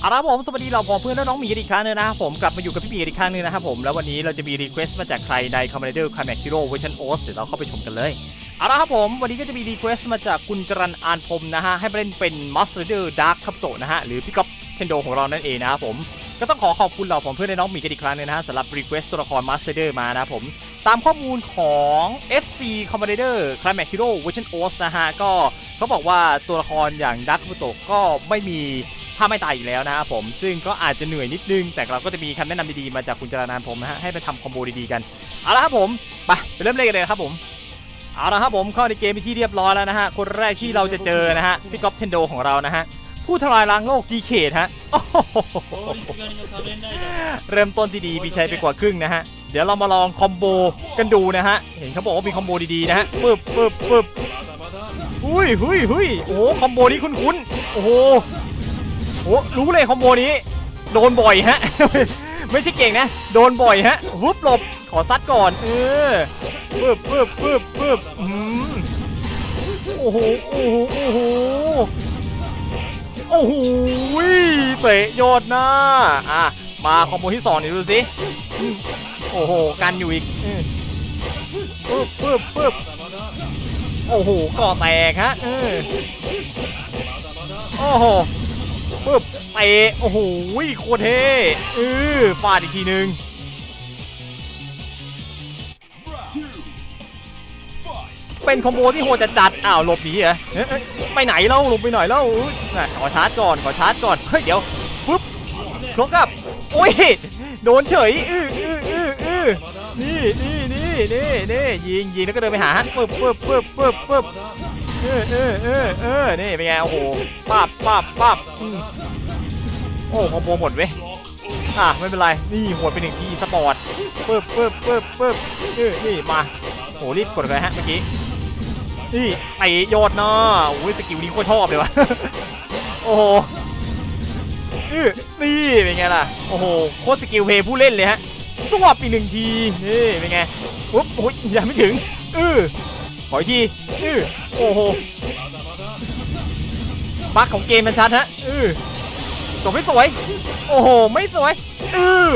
เอาละผมสวัสดีเราพอเพื่อนและน้องหมีอีกครั้งนึงนะครัผมกลับมาอยู่กับพี่หมีอีกครั้งนึงนะครับผมแล้ววันนี้เราจะมีรีเควสต์มาจากใครในคอมเมดี้คาแมกฮิโร่เวอร์ชันโอสเดี๋ยวเราเข้าไปชมกันเลยเอาละครับผมวันนี้ก็จะมีรีเควสต์มาจากคุณจรันอานพรมนะฮะให้มาเล่นเป็นมัสเตอร์ดาร์คคับโตนะฮะหรือพี่ก๊อฟเทนโดของเรานั่นเองนะครับผมก็ต้องขอขอบคุณเราผมเพื่อนและน้องหมีกันอีกครั้งนึงนะฮะสำหรับรีเควสต์ตัวละครมัสเตอร์มานะครัผมตามข้อมูลของ FC c o m m a n d e r c l i m a t Hero Version OS นะฮะก็เขาบอกว่าตัวละครอย่างดักมุโตก็ไม่มี ถ้าไม่ตายอีกแล้วนะครับผมซึ่งก็อาจจะเหนื่อยนิดนึง แต่เราก็จะมีคำแนะนำดีๆมาจากคุณจรานานผมนะฮะให้ไปทำคอมโบดีๆกันเอาละครับผมไปเริ่มเล่นกันเลยครับผมเอาละครับผมเข้าในเกมที่เรียบร้อยแล้วนะฮะคนแรกที่เราจะเจอนะฮะพี่ก๊อฟเทนโดของเรานะฮะผู้ทลายล้างโลกดีเคทฮะเริ่มต้นดีๆดีมีชัยไปกว่าครึ่งนะฮะเดี๋ยวเรามาลองคอมโบกันดูนะฮะเห็นเขาบอกว่ามีคอมโบดีๆนะฮะปึ๊บปึ๊บปึ๊บหุ้ยหุ้ยหุ้ยโอ้คอมโบนี้คุ้นๆโอ้ โอ้รู้เลยคอมโบนี้ โดนบ่อยฮะ ไม่ใช่เก่งนะ โดนบ่อยฮะวึบหลบ ขอซัดก่อน เออปึ๊บปึ๊บปึ๊บปึ๊บโอ้โห โอ้โห โอ้โห โอ้โหเตะยอดหน้า อะ มาคอมโบที่สองนี่ดูสิ โอ้โห กันอยู่อีกปึ๊บปึ๊บปึ๊บโอ้โหก่อแตกฮะ เออ โอ้โห ปึ๊บเตะโอ้โหโคตรเท่เออฟาดอีกทีนึงเป็นคอมโบที่โหดจะจัดอ้าวหลบหนีเหรอไปไหนเล่าหลบไปหน่อยเล่านะขอชาร์จก่อนขอชาร์จก่อนเฮ้ยเดี๋ยวฟึบครกับโอ้ยโดนเฉยอื้ออื้ออื้ออื้อนี่นี่นี่นี่นี่ยิงยิงแล้วก็เดินไปหาฮะปึ๊บปึ๊บปึ๊บปึ๊บปึ๊บ เออเออเออเออนี่เป็นไงโอ้โหปับปับปับอืมโอ้คอมโบหมดเว้ยอะไม่เป็นไรนี่หวดไปหนึ่งทีสปอร์ตปึ๊บปึ๊บปึ๊บปึ๊บเออนี่มาโหรีบกดเลยฮะเมื่อกี้นี่ไอ้ยอดเนาะโอ้ยสกิลนี้โคตรชอบเลยวะโอ้โหเออนี่เป็นไงล่ะโอ้โหโคตรสกิลเพย์ผู้เล่นเลยฮะสวบอีกหนึ่งทีนี่เป็นไงปุ๊บโอ้ยยังไม่ถึงเออขออีกทีเออ โอ้โหบั๊กของเกมมันชัดฮะเออจบไม่สวย โอ้โห ไม่สวยเออ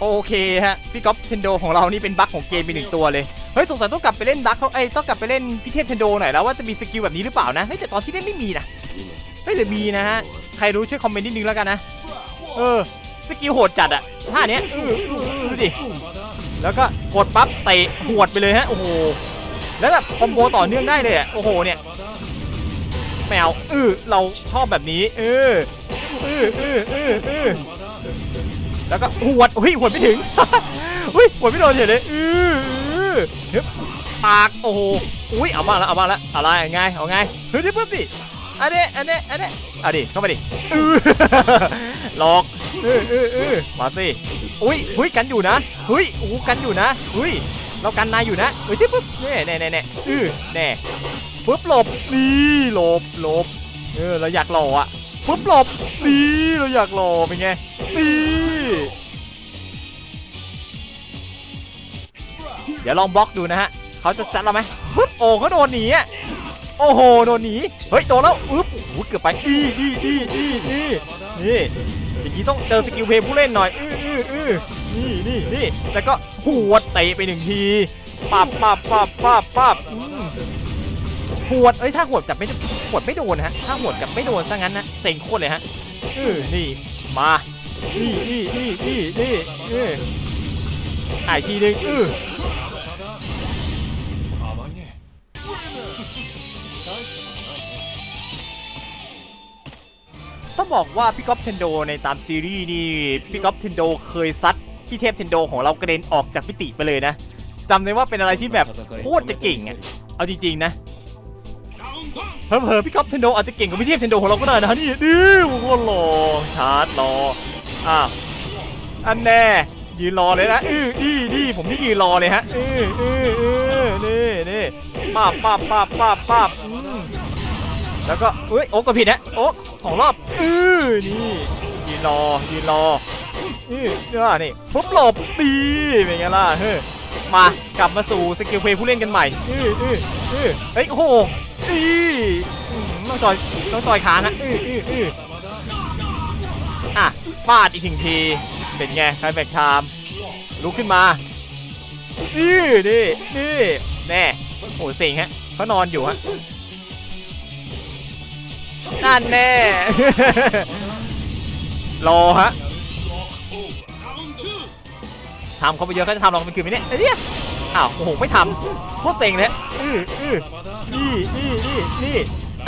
โอเคฮะ พี่ก๊อฟเทนโดของเรานี่เป็นบั๊กของเกมไปหนึ่งตัวเลย เฮ้ย สงสัยต้องกลับไปเล่นดักเขาเอ้ยต้องกลับไปเล่นพี่เทพเทนโดหน่อยแล้วว่าจะมีสกิลแบบนี้หรือเปล่านะ เฮ้ย แต่ตอนที่เล่นไม่มีนะ เฮ้ยหรือมีนะฮะ ใครรู้ช่วยคอมเมนต์นิดนึงแล้วกันนะ เออ สกิลโหดจัดอะท่าเนี้ยเออเออเออดูดิ แล้วก็กดปั๊บเตะหวดไปเลยฮะ โอ้โห แล้วแบบคอมโบต่อเนื่องได้เลยอะโอ้โหเนี่ยแมวเออเราชอบแบบนี้ เออเออเออเออเออแล้วก็หวดเฮ้ยหวดไม่ถึง เฮ้ยหวดไม่โดนเฉยเลยเออเออเฮ้ยปาก โอ้โห อุ้ยเอามาแล้ว เอามาแล้ว อะไรไง เอาไง เฮ้ยเดี๋ยวปุ๊บดิ อันนี้อันนี้อันนี้เอาดิเข้ามาดิเออหลอกเออเออเออมาสิอุ้ยอุ้ยกันอยู่นะเฮ้ยโอ้กันอยู่นะเฮ้ยเรากันนายอยู่นะเฮ้ยจิ๊บปุ๊บเน่แน่แน่แน่เออแน่ปุ๊บหลบนี่หลบหลบเออเราอยากหล่ออะปุ๊บหลบนี่เราอยากหล่อเป็นไงนี่เดี๋ยวลองบล็อกดูนะฮะเขาจะจัดเราไหมปุ๊บโอ้เขาโดนหนีอะ โอ้โหโดนหนีเฮ้ยโดนแล้วอึ๊บโอ้โหเกือบไปดีดีดีดีดีนี่อย่างนี้ต้องเจอสกิลเพย์ผู้เล่นหน่อยอื้ออื้ออื้อนี่นี่นี่แล้วก็หัวเตะไปหนึ่งทีปับปับปับปับปับอืมหัวเอ้ยถ้าหัวดกับไม่หัวไม่โดนฮะถ้าหัวดกับไม่โดนซะงั้นนะเซ็งโคตรเลยฮะเออนี่มานี่นี่นี่นี่นี่เอออะอีกทีหนึ่งเออ ต้องบอกว่าพี่ก๊อฟเทนโดในตามซีรีส์นี่พี่ก๊อฟเทนโดเคยซัดพี่เทพเทนโดของเรากระเด็นออกจากพิติไปเลยนะจำได้ว่าเป็นอะไรที่แบบโคตรจะเก่งอะเอาจริงๆนะเผลอๆพี่ก๊อฟเทนโดอาจจะเก่งกว่าพี่เทพเทนโดของเราก็ได้นะนี่นี่โอ้โหรอชาร์จรออ้าวอันแน่ยืนรอเลยนะอื้อนี่นี่ผมนี่ยืนรอเลยฮะอื้ออื้ออื้อนี่นี่ป้าบป้าบป้าบป้าบป้าบอืม แล้วก็เอ้ยโอ๊กก็ผิดนะโอ๊กสองรอบอือนี่ยืนรอยืนรออื้อนี่นี่ฟุบหลบตีเป็นไงล่ะเฮ้ยมากลับมาสู่สกิลเพย์ผู้เล่นกันใหม่อืออืออือเฮ้ยโอ้โหอีต้องจอยต้องจอยขานะอืออืออืออะฟาดอีกหนึ่งทีเป็นไงใครแบกไทม์ลุกขึ้นมาอือนี่นี่แน่โอ้สิงฮะเขานอนอยู่ฮะ นั่นแน่ รอฮะทำเขาไปเยอะเขาจะทำลองเป็นคืนไหมเนี่ยเอ้ยอ้าวโอ้โหไม่ทำโคตรเซ็งเลยอืออือนี่นี่นี่นี่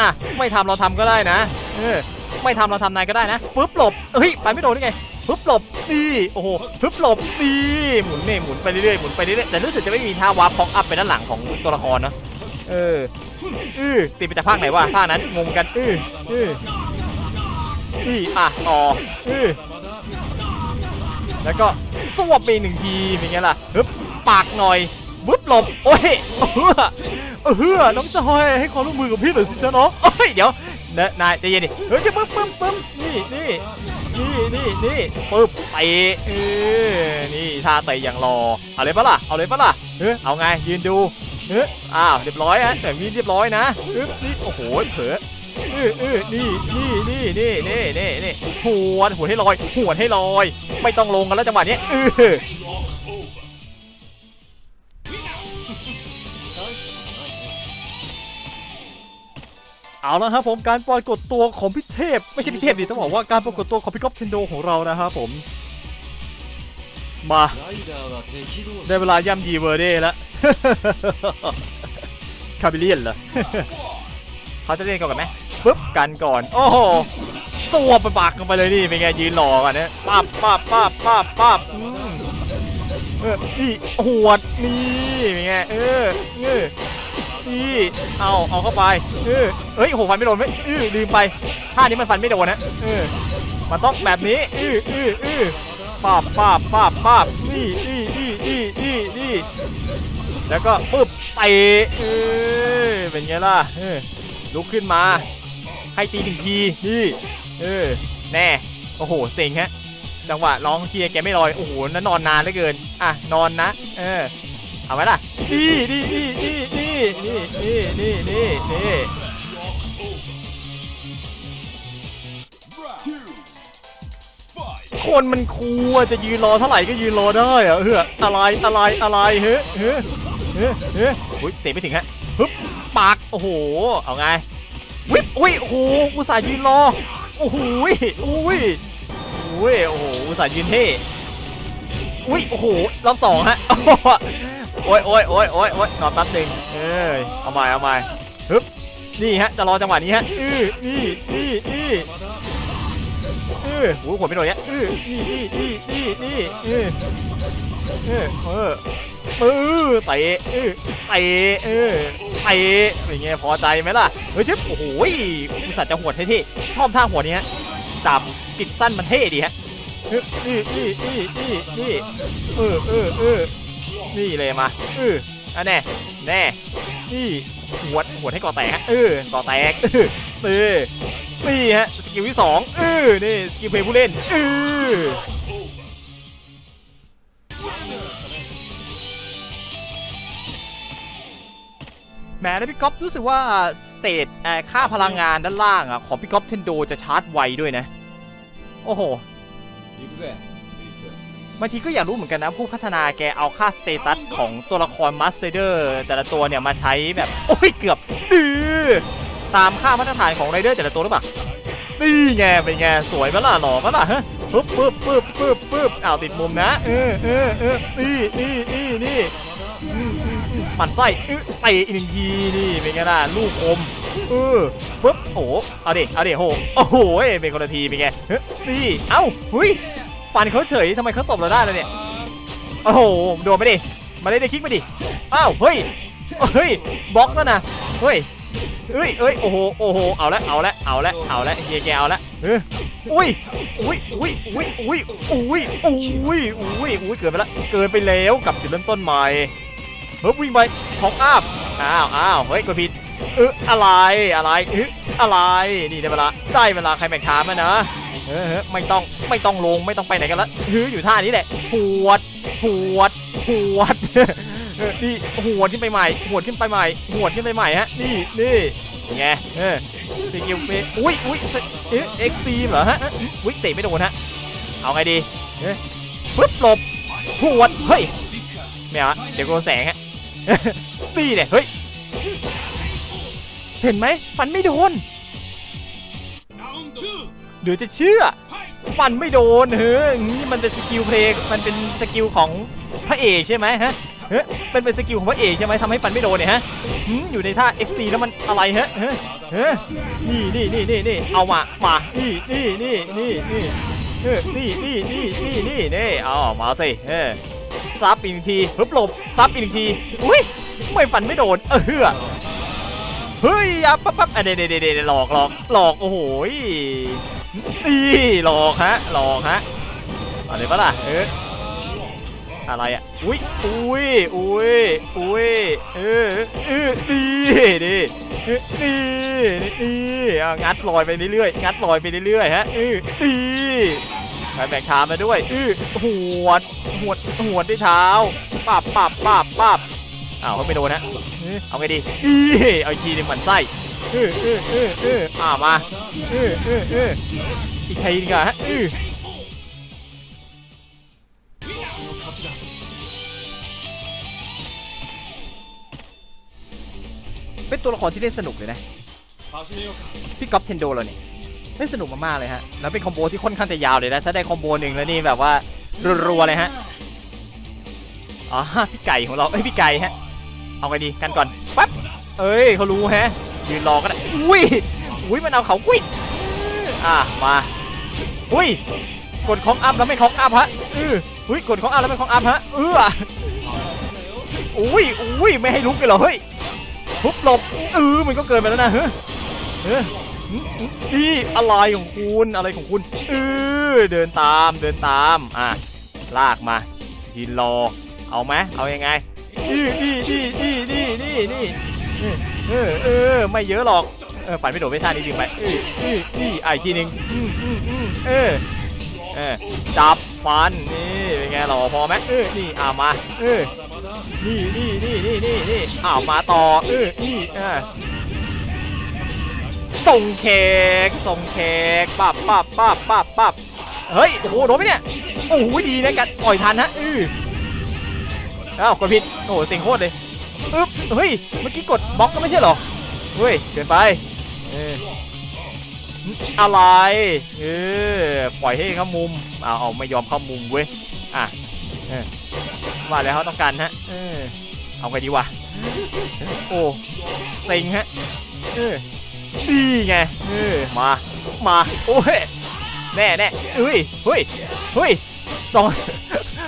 อะไม่ทำเราทำก็ได้นะเออไม่ทำเราทำนายก็ได้นะฟึบหลบเฮ้ยไปไม่โดนได้ไงฟึบหลบนี่โอ้โหฟึบหลบนี่หมุนเนี่ยหมุนไปเรื่อยๆหมุนไปเรื่อยๆแต่รู้สึกจะไม่มีท่าวาร์ปพ็อกอัพไปด้านหลังของตัวละครเนอะ เอออือตีไปจากภาคไหนวะภาคนั้นงงกันอืออือนี่อะต่ออือแล้วก็สวบไปอีกหนึ่งทีเป็นไงล่ะฮึบปากหน่อยวุบหลบโอ้ยเออเฮ้อน้องจอยให้ความร่วมมือกับพี่หน่อยสิจ้าน้องโอ้ยเดี๋ยวเนยนายใจเย็นดิเฮ้ยจะปึ๊บปึ๊บปึ๊บนี่นี่นี่นี่นี่ปึ๊บเตะเออนี่ท่าเตะอย่างรอเอาเลยปะล่ะเอาเลยปะล่ะเออเอาไงยืนดู เอออ้าวเรียบร้อยฮะแต่นี้เรียบร้อยนะปึ๊บนี่โอ้โหเผลอเออเออนี่นี่นี่นี่นี่นี่นี่หวนหวให้ลอยหวให้ลอย ไม่ต้องลงกันแล้วจังหวะนี้ยเออเอาละครับผมการปรากฏตัวของพี่เทพ ไม่ใช่พี่เทพดิต้องบอกว่าการปรากฏตัวของพี่ก๊อฟเทนโดของเรานะครับผม มา ได้เวลาย่ำยีเวอร์เด้แล้ว คาบิเลียนเหรอเขาจะเล่นก่อนไหมปึ๊บกันก่อน โอ้โหสวบปากกันไปเลยนี่เป็นไงยืนหลอกันนี้ปั๊บปั๊บปั๊บปั๊บปั๊บเออนี่หวดนี่เป็นไงเออเออนี่เอาเอาเข้าไปเออเฮ้ยโหฟันไม่โดนไหมเออลืมไปท่านี้มันฟันไม่โดนนะเออมันต้องแบบนี้เออเออเออ ปั๊บปั๊บปั๊บปั๊บนี่นี่นี่นี่นี่นี่แล้วก็ปึ๊บเตะเออเป็นไงล่ะเออลุกขึ้นมา ให้ตีถึงทีนี่เออแน่โอ้โหเซ็งฮะจังหวะร้องเฮียแกไม่ลอยโอ้โหนั่นนอนนานเหลือเกินอะนอนนะ เออเอาไว้ล่ะนี่นี่นี่นี่นี่นี่นี่นี่นี่ คนมันคูลอะจะยืนรอเท่าไหร่ก็ยืนรอได้อะเฮ้ออะไรอะไรอะไรเฮ้เฮ้เฮ้เฮ้อุ้ยเตะไม่ถึงฮะฮึบปากโอ้โหเอาไงวิบอุ้ยโอ้โหอุตส่าห์ยืนรอโอ้โหอุ้ยอุ้ยโอ้โหอุตส่าห์ยืนเท่อุ้ยโอ้โหรอบสองฮะโอ้ยโอ้ยโอ้ยโอ้ยโอ้ยนอนแป๊บนึงเอ้ยเอาใหม่เอาใหม่ฮึบนี่ฮะจะรอจังหวะนี้ฮะอื้อนี่นี่นี่ ออโอ้โหขนไม่โดนเนี่ยเออนี่นี่นี่นี่นี่เออเออเออเออเตะเออเตะเออเตะเป็นไงพอใจไหมล่ะเฮ้ยจิ๊บโอ้โหอุตส่าห์จะหวดเท่ๆชอบท่าหัวนี้ฮะดาบปิดสั้นมันเท่ดีฮะเฮ้ยนี่นี่นี่นี่นี่เออเออเออนี่เลยมาเอออันแน่แน่นี่หวดหวดให้ก่อแตกฮะเออก่อแตกเออ นี่ฮะสกิลที่สองเออนี่สกิลเพย์ผู้เล่นเออแหมนะพี่ก๊อฟรู้สึกว่าสเตตค่าพลังงานด้านล่างอะของพี่ก๊อฟเทนโดจะชาร์จไวด้วยนะ โอ้โหบางทีก็อยากรู้เหมือนกันนะผู้พัฒนาแกเอาค่าสเตตัสของตัวละครมาสเตอร์แต่ละตัวเนี่ยมาใช้แบบ โอ้ยเกือบดื้อ ตามค่ามาตรฐานของไรเดอร์แต่ละตัวหรือเปล่านี่ไงเป็นไงสวยไหมล่ะหล่อไหมล่ะฮะปึ๊บปึ๊บปึ๊บปึ๊บปึ๊บอ้าวติดมุมนะเออเออเออนี่นี่นี่นี่หมันไส้เออเตะอีกหนึ่งทีนี่เป็นไงล่ะลูกอมเออปึ๊บโอ้เอาดิเอาดิโหโอ้โหเป็นคนละทีเป็นไงเฮ้ยนี่เอ้าหุยฟันเขาเฉยทำไมเขาตบเราได้แล้วเนี่ยโอ้โหโดนไปดิมาได้ได้คลิกมาดิอ้าวเฮ้ยเฮ้ยบล็อกแล้วนะเฮ้ย เอ้ยเอ้ยโอ้โหโอ้โหเอาละเอาละเอาละเอาละเฮียแกเอาละเอออุ้ยอุ้ยอุ้ยอุ้ยอุ้ยอุ้ยอุ้ยอุ้ยอุ้ยเกินไปละเกินไปแล้วกลับจุดเริ่มต้นใหม่เฮ้ยวิ่งไปของอัพอ้าวอ้าวเฮ้ยกดผิดเอออะไรอะไรเอออะไรนี่ได้เวลาได้เวลาใครแบ่งทามแล้วนะเออเออไม่ต้องไม่ต้องลงไม่ต้องไปไหนกันละเฮ้ยอยู่ท่านี้แหละหวดหวดหวด นี่หัวขึ้นไปใหม่หัวขึ้นไปใหม่หัวขึ้นไปใหม่ฮะนี่นี่ไงเออสกิลเปอุ้ยอุ้ยเอ๊ะเอ็กซ์ตรีมเหรอฮะอุ้ยเตะไม่โดนฮะเอาไงดีเอ๊ะฟึบหลบหวดเฮ้ยไม่เอาเดี๋ยวโดนแสงฮะนี่เนี่ยเฮ้ยเห็นไหมฟันไม่โดนเดี๋ยวจะเชื่อฟันไม่โดนเฮ้ยนี่มันเป็นสกิลเพลย์มันเป็นสกิลของพระเอกใช่ไหมฮะ เฮ้ยเป็นเป็นสกิลของพระเอกใช่ไหมทำให้ฟันไม่โดนเนี่ยฮะหืมอยู่ในท่า XT แล้วมันอะไรฮะเฮ้ยเฮ้ยนี่นี่นี่นี่นี่เอามามานี่นี่นี่นี่นี่นี่นี่นี่นี่นี่นี่เอามาสิเออซับอีกหนึ่งทีฮึบหลบซับอีกหนึ่งทีอุ้ยไม่ฟันไม่โดนเออเฮ้ยเฮ้ยอะปั๊บปั๊บอะเดี๋ยวเดเดหลอกหลอกหลอกโอ้โหนี่หลอกฮะหลอกฮะเอะไรปะล่ะเออ อะไรอะ อุ้ยอุ้ยอุ้ยอุ้ยเออเออนี่นี่เออนี่นี่อะงัดลอยไปเรื่อยๆงัดลอยไปเรื่อยๆฮะเออนี่ไปแบกเท้ามาด้วยเออหวดหวดหวดด้วยเท้าปับปับปับปับอ้าวเขาไม่โดนฮะเอาไงดีอีเอาอีกทีหนึงหมันไส้เออเออเออเอออ่ามาเออเออเอออีกทีนึงอะฮะเออ เป็นตัวละครที่เล่นสนุกเลยนะพี่ก๊อฟเทนโดเราเนี่ยเล่นสนุกมากๆเลยฮะแล้วเป็นคอมโบที่ค่อนข้างจะยาวเลยนะถ้าได้คอมโบหนึ่งแล้วนี่แบบว่ารัวๆเลยฮะอ๋อพี่ไก่ของเราเอ้ยพี่ไก่ฮะเอาไงดีกันก่อนปั๊บเอ้ยเขารู้ฮะยืนรอก็ได้อุ้ยอุ้ยมันเอาเขากุ้ยอะมาอุ้ยกดของอัพแล้วไม่ของอัพฮะอืออุ้ยกดของอัพแล้วไม่ของอัพฮะเอออุ้ยอุ้ยไม่ให้ลุกเลยเหรอเฮ้ย ทุบหลบเออมันก็เกินไปแล้วนะเฮ้ยนี่อะไรของคุณอะไรของคุณเออเดินตามเดินตามอะลากมายืนรอเอาไหมเอายังไงนี่นี่นี่นี่นี่นี่นี่เออเออไม่เยอะหรอกเออฝันไม่โดดไม่ท่านี้ดึงไปเออเออนี่อะอีกทีนึงอืมอือเออเออจับฟันนี่เป็นไงหรอพอไหมเออนี่อ่ามาเออ นี่นี่นี่นี่นี่นี่อ้าวมาต่อเออนี่อ่าส่งเค้กส่งเค้กปับปับปับปับปับเฮ้ยโอ้โหโดนไหมเนี่ยโอ้โหดีนะกันปล่อยทันฮะอืออ้าวกดผิดโอ้โหเซ็งโคตรเลยอึ๊บเฮ้ยเมื่อกี้กดบล็อกก็ไม่ใช่หรอเฮ้ยเกินไปเอออะไรเออปล่อยให้เข้ามุมเอาเอาไม่ยอมเข้ามุมเว้ยอะเออ ว่าแล้วเขาต้องการฮะเออเอาไงดีวะโอ้เซ็งฮะเออดีไงเออมามาโอ้ยแน่แน่เฮ้ยเฮ้ยเฮ้ยสอง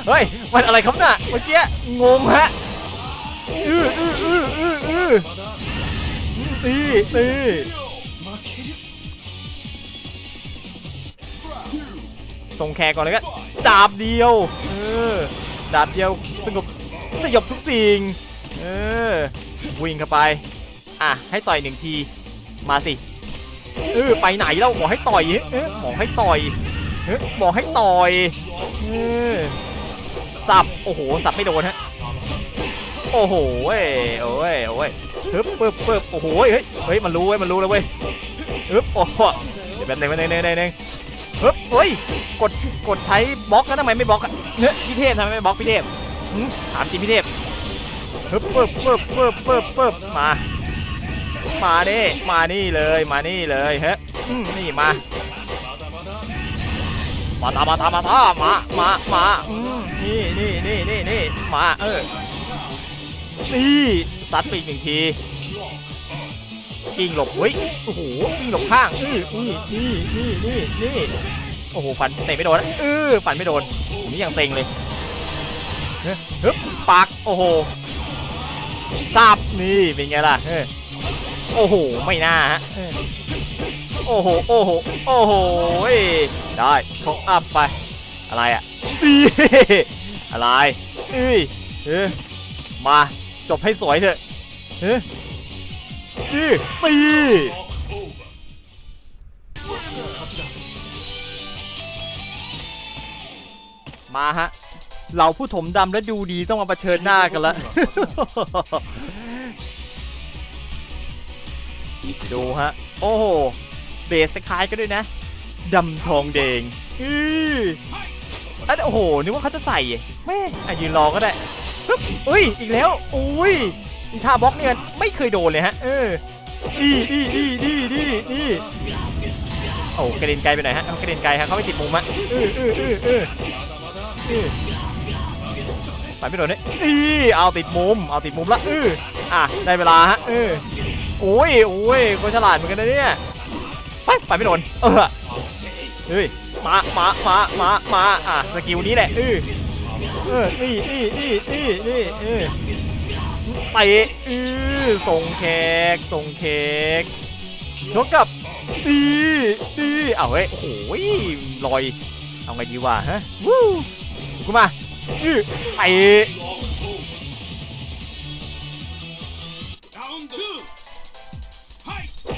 เฮ้ยมันอะไรครับน่ะเมื่อกี้งงฮะอืออืออืออืออือนี่นี่ส่งแขกก่อนเลยก็ดาบเดียวเออ ดาบเดียวสงบสยบทุกสิ่ง เออ วิ่งเข้าไป อะ ให้ต่อยหนึ่งที มาสิ เออ ไปไหนแล้วบอกให้ต่อยเออบอกให้ต่อยเออบอกให้ต่อย เออ สับ โอ้โห สับไม่โดนฮะ โอ้โหเว้ยโอ้ยโอ้ยปึ๊บปึ๊บปึ๊บโอ้โห เฮ้ย เฮ้ย มันรู้เว้ย มันรู้แล้วเว้ยปึ๊บโอ้โหเดี๋ยวแป๊บนึงแป๊บนึงแป๊บนึงแป๊บนึงปึ๊บเฮ้ย กด กดใช้บล็อกแล้วทำไมไม่บล็อกอะ เฮ้ยพี่เทพทำไมไม่บล็อกพี่เทพถามจริงพี่เทพปึ๊บปึ๊บปึ๊บปึ๊บปึ๊บปึ๊บมา มานี่มานี่เลยมานี่เลยเฮ้ยนี่มามาตามาตามาตามามามานี่นี่นี่นี่นี่มาเออนี่ซัดไปอีกหนึ่งทีกิ้งหลบเฮ้ยโอ้โหกิ้งหลบข้างนี่นี่นี่นี่นี่โอ้โหฟันเตะไม่โดนนะเออฟันไม่โดน ผมนี่ยังเซ็งเลยเฮ้ยฮึบปัก โอ้โหซับนี่เป็นไงล่ะเออโอ้โห ไม่น่าฮะเออโอ้โห โอ้โห โอ้โห ได้เขาอัพไป อะไรอะนี่อะไรเอ้ยเออมาจบให้สวยเถอะเฮ้ยตีตี มาฮะ เราผู้ถมดำและดูดีต้องมาเผชิญหน้ากันละดูฮะ โอ้โหเบสคล้ายกันด้วยนะดำทองแดงอืออันโอ้โหนึกว่าเขาจะใส่แม่อะยืนรอก็ได้ปึ๊บอุ้ยอีกแล้วอุ้ยอีท่าบล็อกเนี่ยไม่เคยโดนเลยฮะ เออดีดีดีดีดีดีโอ้กระเด็นไกลไปหน่อยฮะเขากระเด็นไกลฮะเขาไม่ติดมุมฮะเออเออเออเออเออ ไปไม่โดนนี่อีเอาติดมุม เอาติดมุมละเอออะ ได้เวลาฮะเออโอ้ยโอ้ยก็ฉลาดเหมือนกันนะเนี่ย ไป ไปไม่โดน เออ เฮ้ย มา มา มา มา มา อะ สกิลนี้แหละเออเออนี่นี่นี่นี่นี่เออเตะเออส่งแขกส่งแขกยกกับดีดีเอาเฮ้ยโอ้โหลอย เอาไงดีวะฮะ วู้ กูมาอือ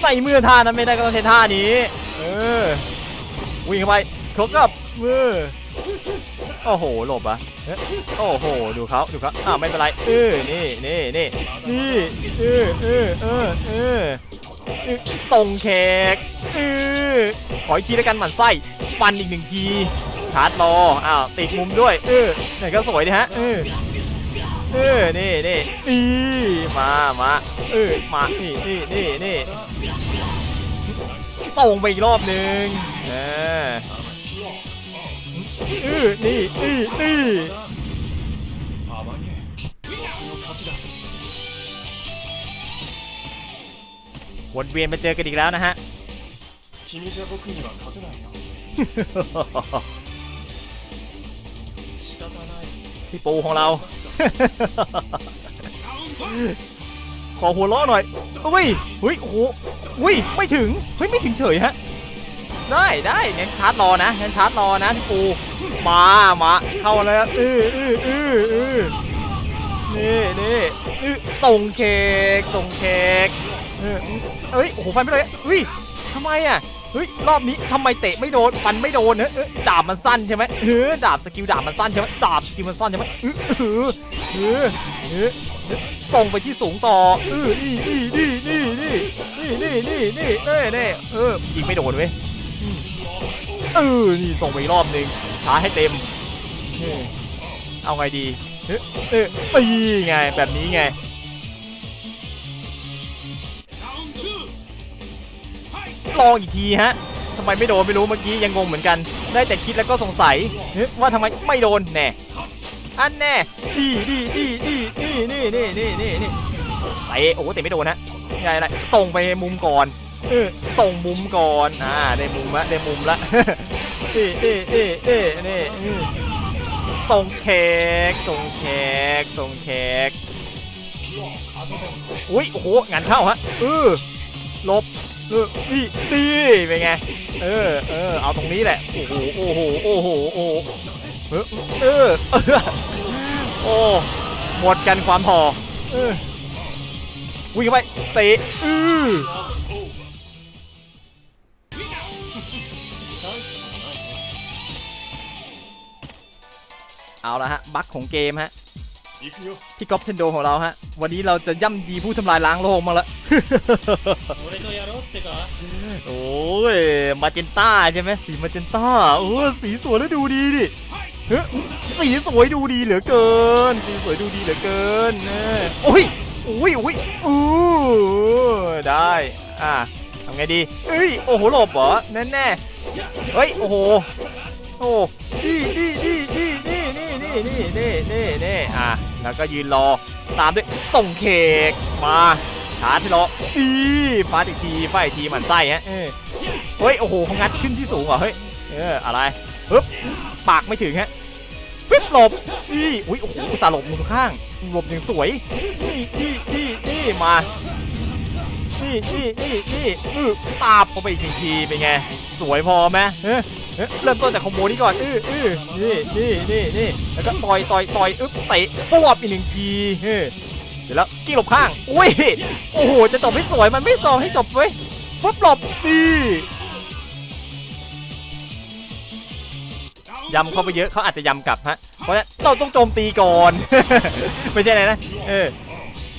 ใส่มือท่านั้นไม่ได้ก็ต้องใช้ท่านี้ เออ วิ่งเข้าไปครบกับมือโอ้โห หลบอะโอ้โห ดูเขาดูเขาอ้าวไม่เป็นไรเออนี่นี่นี่นี่เออเออเออเออเออส่งแขกเออขออีกทีแล้วกันหมั่นไส้ฟันอีกหนึ่งที ชาร์จรออ้าวติดมุมด้วย เออไหนก็สวยดีฮะเออเออนี่นี่นี่มามาเออมานี่นี่นี่นี่ส่งไปอีกรอบหนึ่งเออเออนี่นี่นี่วนเวียนมาเจอกันอีกแล้วนะฮะ พี่ปูของเรา ขอหัวเราะหน่อยอุ้ยอุ้ยโอ้โหอุ้ยไม่ถึงเฮ้ยไม่ถึงเฉยฮะ ได้ได้งั้นชาร์จรอนะงั้นชาร์จรอนะพี่ปูมามาเข้าแล้วเออเออเออเออนี่นี่เออส่งเค้กส่งเค้กเอ้ยโอ้โหฟันไม่เลยอุ้ยทำไมอะ เฮ้ยรอบนี้ทำไมเตะไม่โดนฟันไม่โดนเฮ้ยเอ้ยดาบมันสั้นใช่ไหมเออดาบสกิลดาบมันสั้นใช่ไหมดาบสกิลมันสั้นใช่ไหมเออเออเออเออเออส่งไปที่สูงต่อเออนี่นี่นี่นี่นี่นี่นี่นี่นี่เอ้ยนี่เออยิงไม่โดนเว้ยอืมเออนี่ส่งไปอีรอบหนึ่งช้าให้เต็มเอาไงดีเออเออตีไงแบบนี้ไง ลองอีกทีฮะทำไมไม่โดนไม่รู้เมื่อกี้ยังงงเหมือนกัน ได้แต่คิดแล้วก็สงสัยว่าทำไมไม่โดนแน่อันแน่ดีดีดีดีนี่นี่นี่นี่นี่นี่เตะโอ้โหเตะไม่โดนฮะไงอะไรส่งไปมุมก่อนเออส่งมุมก่อนอ่าได้มุมละได้มุมละนี่นี่นี่นี่นี่ส่งแขกส่งแขกส่งแขกอุ้ยโอ้โหงานเข้าฮะเออหลบ พี่ตีเป็นไง เออ เออ เอาตรงนี้แหละ โอ้โห โอ้โห โอ้โห โอ้เออ เออ โอ้ หมดกันความพอเออวิ่งไปเตะอือเอาละฮะ บั๊กของเกมฮะ พี่ก๊อฟเทนโดของเราฮะ วันนี้เราจะย่ำดีผู้ทำลายล้างโลกมาละ โอ้ย มาเจนต้าใช่ไหมสีมาเจนต้า โอ้สีสวยแล้วดูดีดิสีสวยดูดีเหลือเกิน สีสวยดูดีเหลือเกินเออโอ้ยโอ้ยโอ้ยโอ้ได้ อะทำไงดีเอ้ย โอ้โห หลบเหรอ แน่แน่เฮ้ย โอ้โห โอ้นี่นี่นี่นี่นี่นี่นี่นี่นี่นี่อะ แล้วก็ยืนรอตามด้วยส่งเคกมาชาร์จที่รออีฟาดอีกทีฟาดอีกทีหมันไส้ฮะเฮ้ยโอ้โหเขางัดขึ้นที่สูงเหรอเฮ้ยเอออะไรปึ๊บปากไม่ถึงฮะฟิบหลบอีอุ้ยโอ้โหสาหลบมือข้างหลบอย่างสวยนี่นี่นี่นี่มานี่นี่นี่นี่อือตาบเข้าไปอีกทีเป็นไงสวยพอไหมเฮ้ เริ่มต้นจากคอมโบนี้ก่อนอื้ออื้อนี่นี่นี่นี่แล้วก็ต่อยต่อยต่อยอึ๊บเตะปวบอีกหนึ่งทีเฮ้ยเดี๋ยวแล้วกิ้งหลบข้างอุ้ยโอ้โหจะจบให้สวยมันไม่ซองให้จบเว้ยฟึบหลบดียำเข้าไปเยอะเขาอาจจะยำกลับฮะเพราะฉะนั้นเราต้องโจมตีก่อน ไม่ใช่อะไรนะ เออ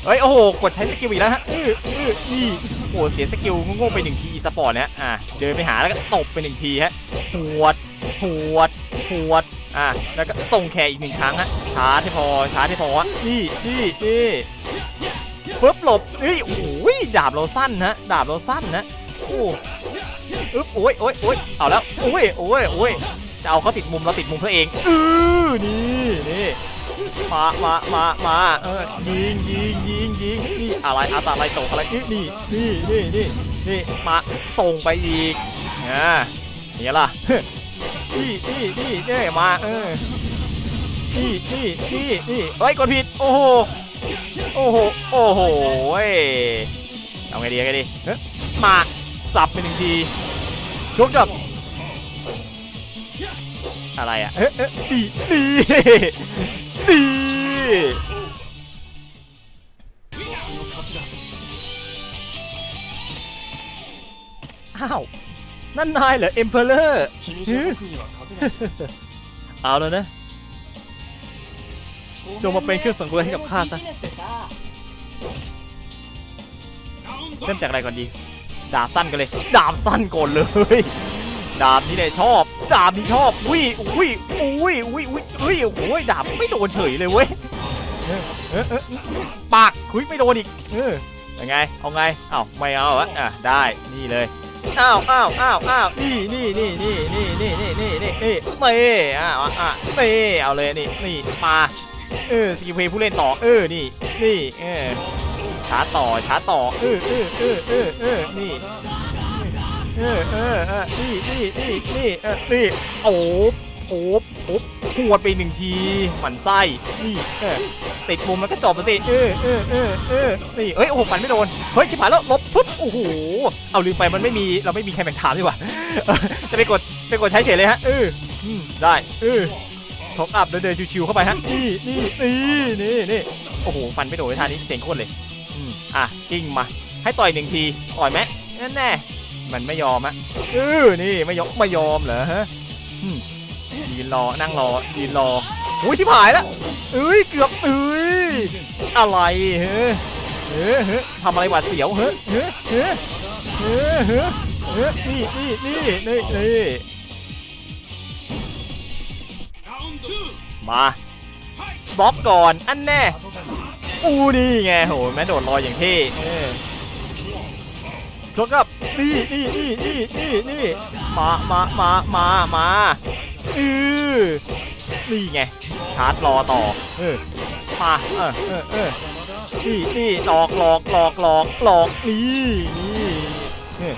เฮ้ยโอ้โหกดใช้สกิลอีกแล้วฮะเออเออนี่โอ้โหเสียสกิลโง่ๆไปหนึ่งทีสปอร์ตนะฮะอะเดินไปหาแล้วก็ตบไปหนึ่งทีฮะหวดหวดหวดอะแล้วก็ส่งแขกอีกหนึ่งครั้งฮะชาร์จให้พอชาร์จให้พอฮะนี่นี่นี่ฟึบหลบเฮ้ยโอ้โหดาบเราสั้นฮะดาบเราสั้นนะโอ้อึ๊บโอ้ยโอ้ยโอ้ยเอาแล้วโอ้ยโอ้ยโอ้ยจะเอาเขาติดมุมเราติดมุมเขาเองเออนี่นี่ มามามามาเออยิงยิงยิงยิงนี่อะไรอะตอะไรตกอะไรนี่นี่นี่นี่นี่นี่มาส่งไปอีกอ่าเนี่ยล่ะนี่นี่นี่นี่มาเออนี่นี่นี่นี่เฮ้ยกดผิด โอ้โหโอ้โหโอ้โหเว้ยเอาไงดีเอาไงดีเฮ้ยมาสับไปหนึ่งทีทุกจบอะไรอะเอ๊ะเอ๊ะดีดีดี อ้าว นั่นนายเหรอเอ็มเพลเลอร์เอาแล้วนะจงมาเป็นเครื่องสังเวยให้กับข้าซะเริ่มจากอะไรก่อนดี ดาบสั้นกันเลย ดาบสั้นก่อนเลย ดาบนี่เนี่ยชอบ ดาบนี่ชอบอุ้ยอุ้ยอุ้ยอุ้ยอุ้ยอุ้ยโอ้ยดาบไม่โดนเฉยเลยเว้ย เออเออเออปากคุยไม่โดนอีกเออยังไง เอาไงเอ้าไม่เอาอะอะได้นี่เลยอ้าวอ้าวอ้าวอ้าวนี่นี่นี่นี่นี่นี่นี่นี่นี่นี่เต้อ้าวอะเต้เอาเลยนี่นี่มาเออสกิลเพย์ผู้เล่นต่อเออนี่นี่เออช้าต่อช้าต่อเออเออเออเออเออนี่เออเออเออนี่นี่นี่นี่เออนี่โอ้ โอ้โอ้หวดไปหนึ่งทีหมันไส้นี่เออติดมุมแล้วก็จบไปสิเออเออเออเออนี่เอ้ยโอ้โหฟันไม่โดนเฮ้ยชิบหายแล้วลบปุ๊บโอ้โหเอาลืมไปมันไม่มีเราไม่มีใครแบ่งทางดีกว่าจะไปกดไปกดใช้เฉยเลยฮะเอออืมได้เออท็อปอัพเดินๆชิวๆเข้าไปฮะนี่นี่นี่นี่นี่โอ้โหฟันไม่โดนในท่านี้เสียงโคตรเลยอืมอะกิ้งมาให้ต่อยหนึ่งทีต่อยไหมแน่แน่มันไม่ยอมฮะเออนี่ไม่ยอมไม่ยอมเหรอฮะอืม ยืนรอนั่งรอยืนรอโอ้ยชิบหายแล้วเอ้ยเกือบเอ้ยอะไรเฮ้ยเฮ้ยเฮ้ทำอะไรหวาดเสียวเฮ้ยเฮ้ยเฮ้ยเฮ้ยเฮ้ยเฮ้นี่นี่นี่นี่นี่มาบล็อกก่อนอันแน่อู้นี่ไงโหแม่โดดลอยอย่างเท่ครกับนี่นี่นี่นี่นี่นี่มามามามามา ออนี่ไง ชาร์จรอต่อ เออมาเออเออเออนี่นี่หลอกหลอกหลอกหลอกหลอกนี่นี่เออ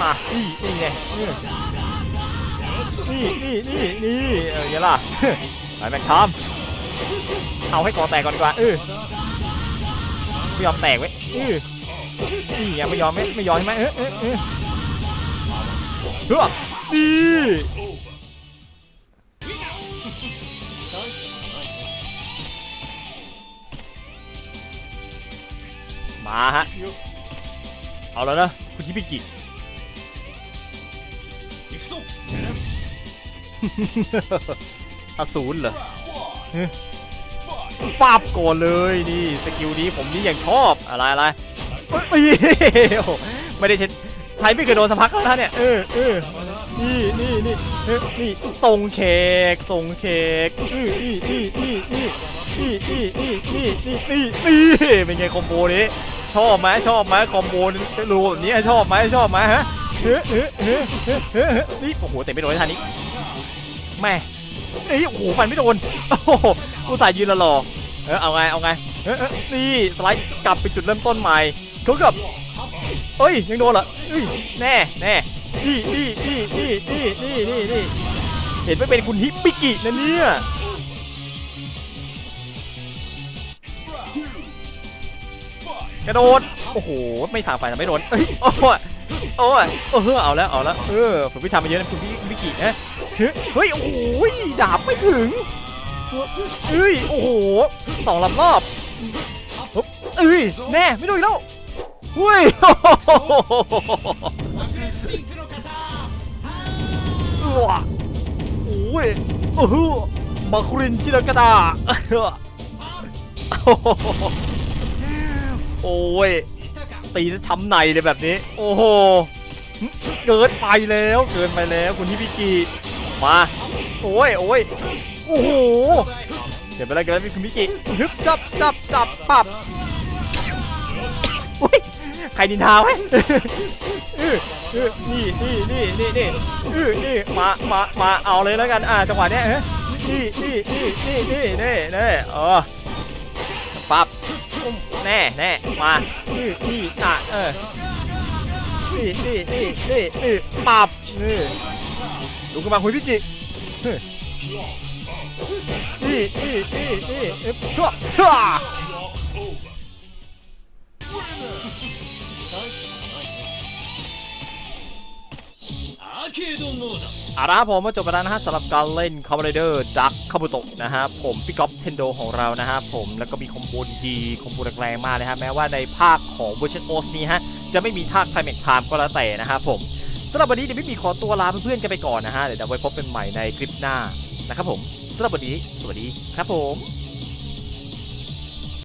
มานี่นี่ไงเออนี่นี่นี่นี่เออยังล่ะไปแม็กทอมเอาให้กอแตกก่อนดีกว่าเออไม่ยอมแตกไว้ยเออนี่ไงไม่ยอมไม่ไม่ยอมใช่ไหมเออเออเออเฮ้อนี่ มาฮะ เอาแล้วนะ คุณฮิบิกิ อสูรเหรอฟาบก่อนเลยนี่สกิลนี้ผมนี่อย่างชอบอะไรอะไรไม่ได้ใช้ใช้ไม่เคยโดนสักพักแล้วนะเนี่ยเออเออนี่นี่นี่นี่ส่งเคกส่งเคกเออนี่นี่นี่นี่นี่นี่นี่นี่นี่เป็นไงคอมโบนี้ ชอบไหมชอบไหมคอมมูนรูแบบนี้ชอบไหมชอบไหมฮะนี่โอ้โหเตะไม่โดนทันนี้แม่เอ้ยโอ้โหฟันไม่โดนโอ้โหกูสายยืนหล่อเออเอาไงเอาไงนี่สไลด์กลับไปจุดเริ่มต้นใหม่เขาเกืบเอ้ยยังโดนเหรอแน่แน่นี่นี่นี่นี่นี่นี่นี่เห็นไม่เป็นคุณฮิปปิกินะเนี่ย กระโดด โอ้โห ไม่ฝ่าไฟแต่ไม่โดนเอ้ย โอ้ยโอ้ยเออเอาแล้วเอาแล้ว เออฝึกวิชามาเยอะนะคุณฮิปปิกินะเฮ้ย โอ้โห ดาบไม่ถึงเอ้ย โอ้โหสองลำรอบปุ๊บเอ้ย แน่ ไม่โดนแล้วเฮ้ยว้าโอ้ยโอ้โหมาคุรินชินากาดา โอ้ย ตีซะช้ำในเลยแบบนี้ โอ้โห เกินไปแล้ว เกินไปแล้วคุณที่พิกิ มา โอ้ย โอ้ย โอ้โห เดี๋ยวไปแล้วกันแล้วคุณพิกิฮึบจับจับจับปับอุ้ยใครดินทาไว้เออเออนี่นี่นี่นี่นี่นี่มา มา มาเอาเลยแล้วกันอ่าจังหวะเนี้ยนี่นี่นี่นี่นี่นี่นี่เออปั๊บ แน่แน่มานี่นี่อ่ะเออนี่นี่นี่นี่นี่ปับนี่ลุกขึ้นมาคุยพี่จิเฮ้ยนี่นี่นี่นี่เอ๊ะชั่วชั่ว アーケードモード เ อาละครับผมมาจบไปแล้วนะฮะสำหรับการเล่น c o m m a n d e r Duck คาบุโตะนะฮะผมพี่ก๊อฟเทนโดของเรานะฮะผมแล้วก็มีคอมโบดีคอมโบแรงๆมากนะฮะแม้ว่าในภาคของเวอร์ชันโอสนี้ฮะจะไม่มีท่าไคลแม็กไทม์ก็แล้วแต่นะครับผมสำหรับวันนี้เดี๋ยวไม่มีขอตัวลาเพื่อนๆกันไปก่อนนะฮะเดี๋ยวเราไว้พบกันใหม่ในคลิปหน้านะครับผมสำหรับวันนี้สวัสดีครับผม